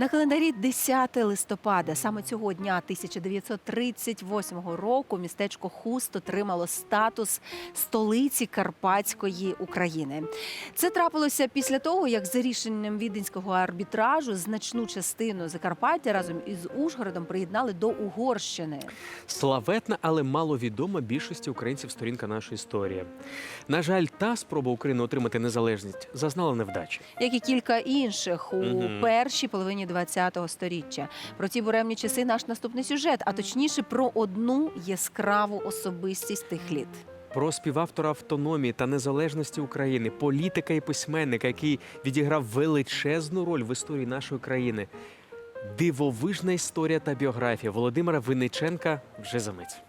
На календарі 10 листопада, саме цього дня 1938 року, містечко Хуст отримало статус столиці Карпатської України. Це трапилося після того, як за рішенням віденського арбітражу значну частину Закарпаття разом із Ужгородом приєднали до Угорщини. Славетна, але маловідома більшості українців сторінка нашої історії. На жаль, та спроба України отримати незалежність зазнала невдачі. як і кілька інших у Мгм. першій половині ХХ століття. Про ті буремні часи наш наступний сюжет, а точніше про одну яскраву особистість тих літ. Про співавтора автономії та незалежності України, політика і письменника, який відіграв величезну роль в історії нашої країни. Дивовижна історія та біографія Володимира Винниченка вже за мить.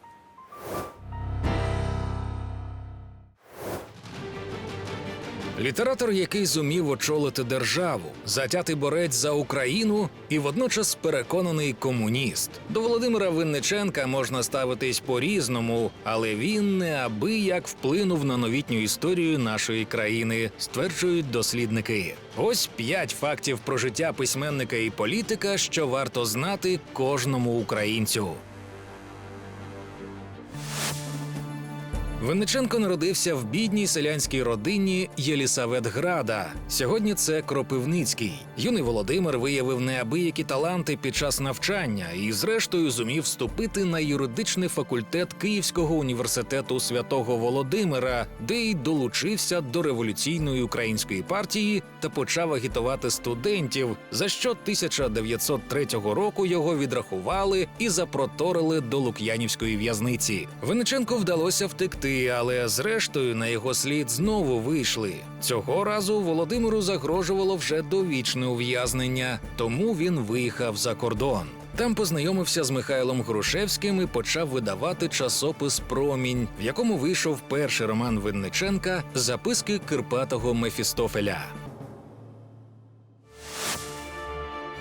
Літератор, який зумів очолити державу, затятий борець за Україну і водночас переконаний комуніст. До Володимира Винниченка можна ставитись по-різному, але він неабияк вплинув на новітню історію нашої країни, стверджують дослідники. Ось п'ять фактів про життя письменника і політика, що варто знати кожному українцю. Винниченко народився в бідній селянській родині Єлісаветграда. Сьогодні це Кропивницький. Юний Володимир виявив неабиякі таланти під час навчання і, зрештою, зумів вступити на юридичний факультет Київського університету святого Володимира, де й долучився до революційної української партії та почав агітувати студентів, за що 1903 року його відрахували і запроторили до Лук'янівської в'язниці. Винниченку вдалося втекти, але зрештою на його слід знову вийшли. Цього разу Володимиру загрожувало вже довічне ув'язнення, тому він виїхав за кордон. Там познайомився з Михайлом Грушевським і почав видавати часопис Промінь, в якому вийшов перший роман Винниченка Записки Кирпатого Мефістофеля.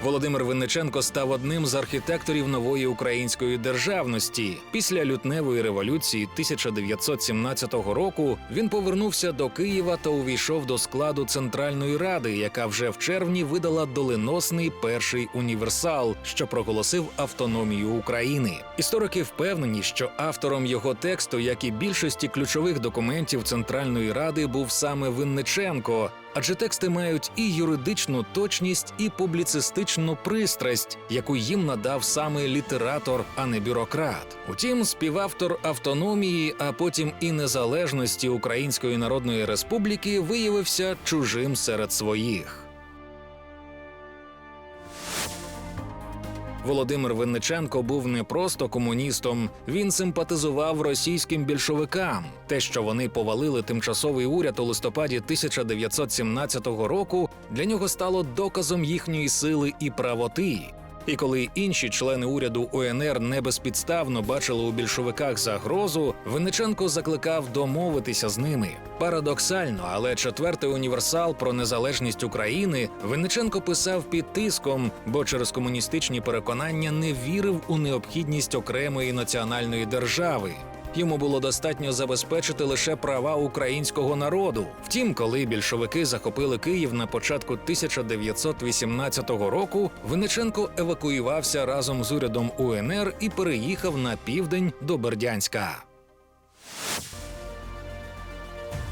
Володимир Винниченко став одним з архітекторів нової української державності. Після лютневої революції 1917 року він повернувся до Києва та увійшов до складу Центральної ради, яка вже в червні видала доленосний перший універсал, що проголосив автономію України. Історики впевнені, що автором його тексту, як і більшості ключових документів Центральної ради, був саме Винниченко. Адже тексти мають і юридичну точність, і публіцистичну пристрасть, яку їм надав саме літератор, а не бюрократ. Утім, співавтор автономії, а потім і незалежності Української Народної Республіки виявився чужим серед своїх. Володимир Винниченко був не просто комуністом, він симпатизував російським більшовикам. Те, що вони повалили тимчасовий уряд у листопаді 1917 року, для нього стало доказом їхньої сили і правоти. І коли інші члени уряду УНР не безпідставно бачили у більшовиках загрозу, Винниченко закликав домовитися з ними. Парадоксально, але четвертий універсал про незалежність України Винниченко писав під тиском, бо через комуністичні переконання не вірив у необхідність окремої національної держави. Йому було достатньо забезпечити лише права українського народу. Втім, коли більшовики захопили Київ на початку 1918 року, Винниченко евакуювався разом з урядом УНР і переїхав на південь до Бердянська.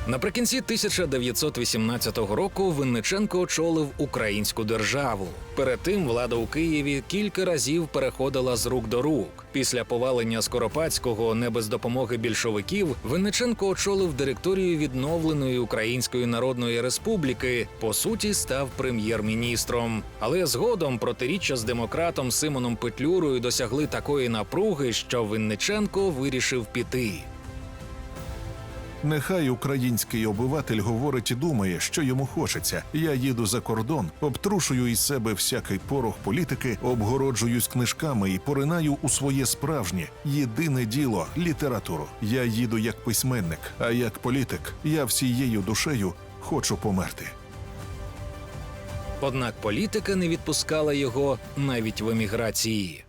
Наприкінці 1918 року Винниченко очолив українську державу. Перед тим влада у Києві кілька разів переходила з рук до рук. Після повалення Скоропадського не без допомоги більшовиків Винниченко очолив директорію відновленої Української Народної Республіки. По суті, став прем'єр-міністром. Але згодом протиріччя з демократом Симоном Петлюрою досягли такої напруги, що Винниченко вирішив піти. Нехай український обиватель говорить і думає, що йому хочеться. Я їду за кордон, обтрушую із себе всякий порох політики, обгороджуюсь книжками і поринаю у своє справжнє єдине діло літературу. Я їду як письменник, а як політик я всією душею хочу померти. Однак політика не відпускала його навіть в еміграції.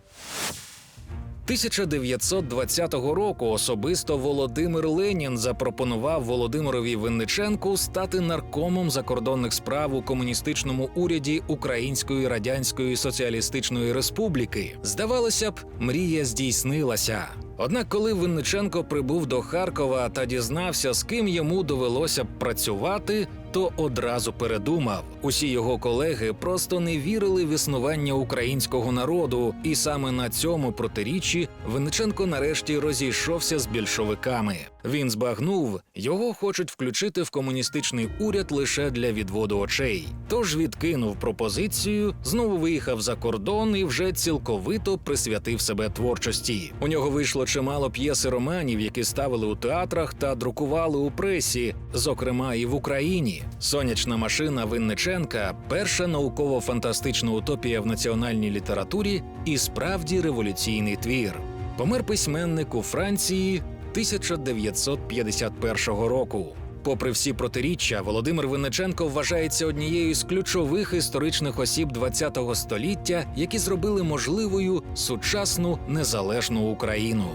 1920 року особисто Володимир Ленін запропонував Володимирові Винниченку стати наркомом закордонних справ у комуністичному уряді Української Радянської Соціалістичної Республіки. Здавалося б, мрія здійснилася. Однак, коли Винниченко прибув до Харкова та дізнався, з ким йому довелося б працювати, то одразу передумав. Усі його колеги просто не вірили в існування українського народу, і саме на цьому протиріччі Винниченко нарешті розійшовся з більшовиками. Він збагнув, його хочуть включити в комуністичний уряд лише для відводу очей. Тож відкинув пропозицію, знову виїхав за кордон і вже цілковито присвятив себе творчості. У нього вийшло чимало п'єси романів, які ставили у театрах та друкували у пресі, зокрема і в Сонячна машина Винниченка перша науково-фантастична утопія в національній літературі і справді революційний твір. Помер письменник у Франції 1951 року. Попри всі протиріччя, Володимир Винниченко вважається однією з ключових історичних осіб ХХ століття, які зробили можливою сучасну незалежну Україну.